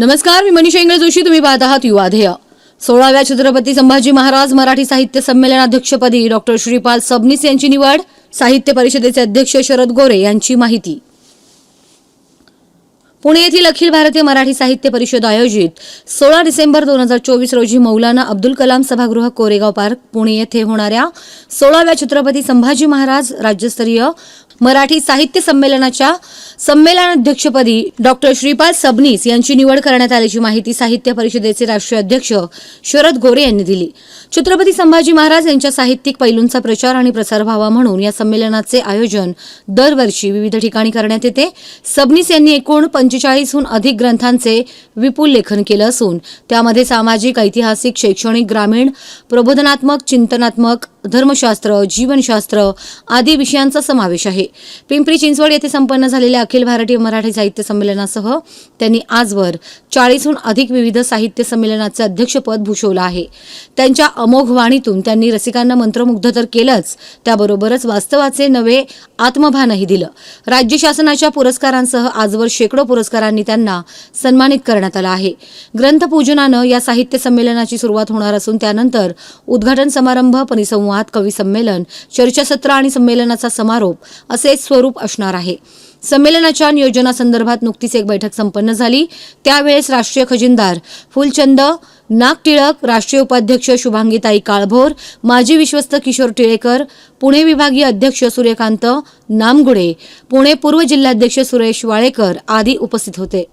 नमस्कार मी मनीषा इंगळे जोशी. तुम्ही पाहत आहात युवाधेय सोळाव्या छत्रपती संभाजी महाराज मराठी साहित्य संमेलनाध्यक्षपदी डॉक्टर श्रीपाल सबनीस यांची निवड साहित्य परिषदेचे अध्यक्ष शरद गोरे यांची माहिती. पुणे येथील अखिल भारतीय मराठी साहित्य परिषद आयोजित सोळा डिसेंबर दोन हजार चोवीस रोजी मौलाना अब्दुल कलाम सभागृह कोरेगाव पार्क पुणे येथे होणाऱ्या सोळाव्या छत्रपती संभाजी महाराज राज्यस्तरीय मराठी साहित्य संमेलनाच्या संमेलनाध्यक्षपदी डॉक्टर श्रीपाल सबनीस यांची निवड करण्यात आल्याची माहिती साहित्य परिषदेचे राष्ट्रीय अध्यक्ष शरद गोरे यांनी दिली. छत्रपती संभाजी महाराज यांच्या साहित्यिक पैलूंचा प्रचार आणि प्रसार व्हावा म्हणून या संमेलनाचे आयोजन दरवर्षी विविध ठिकाणी करण्यात येते. सबनीस यांनी एकूण पंचेचाळीसहून अधिक ग्रंथांचे विपुल लेखन केलं असून त्यामध्ये सामाजिक ऐतिहासिक शैक्षणिक ग्रामीण प्रबोधनात्मक चिंतनात्मक धर्मशास्त्र जीवनशास्त्र आदी विषयांचा समावेश आहे. पिंपरी चिंचवड येथे संपन्न झालेल्या अखिल भारतीय मराठी साहित्य संमेलनासह त्यांनी आजवर चाळीसहून अधिक विविध साहित्य संमेलनाचे अध्यक्षपद भूषवलं आहे. त्यांच्या अमोघ वाणीतून त्यांनी रसिकांना मंत्रमुग्ध तर केलंच त्याबरोबरच वास्तवाचे नवे आत्मभानही दिलं. राज्य शासनाच्या पुरस्कारांसह आजवर शेकडो पुरस्कारांनी त्यांना सन्मानित करण्यात आलं आहे. ग्रंथपूजनानं या साहित्य संमेलनाची सुरुवात होणार असून त्यानंतर उद्घाटन समारंभ परिसंवाद कवी संमेलन चर्चासत्र आणि संमेलनाचा समारोप असे स्वरूप असणार आहे. संमेलनाच्या नियोजनासंदर्भात नुकतीच एक बैठक संपन्न झाली. त्यावेळेस राष्ट्रीय खजिनदार फुलचंद नागटिळक राष्ट्रीय उपाध्यक्ष शुभांगीताई काळभोर माजी विश्वस्त किशोर टिळेकर पुणे विभागीय अध्यक्ष सूर्यकांत नामगुडे पुणे पूर्व जिल्हाध्यक्ष सुरेश वाळेकर आदी उपस्थित होते.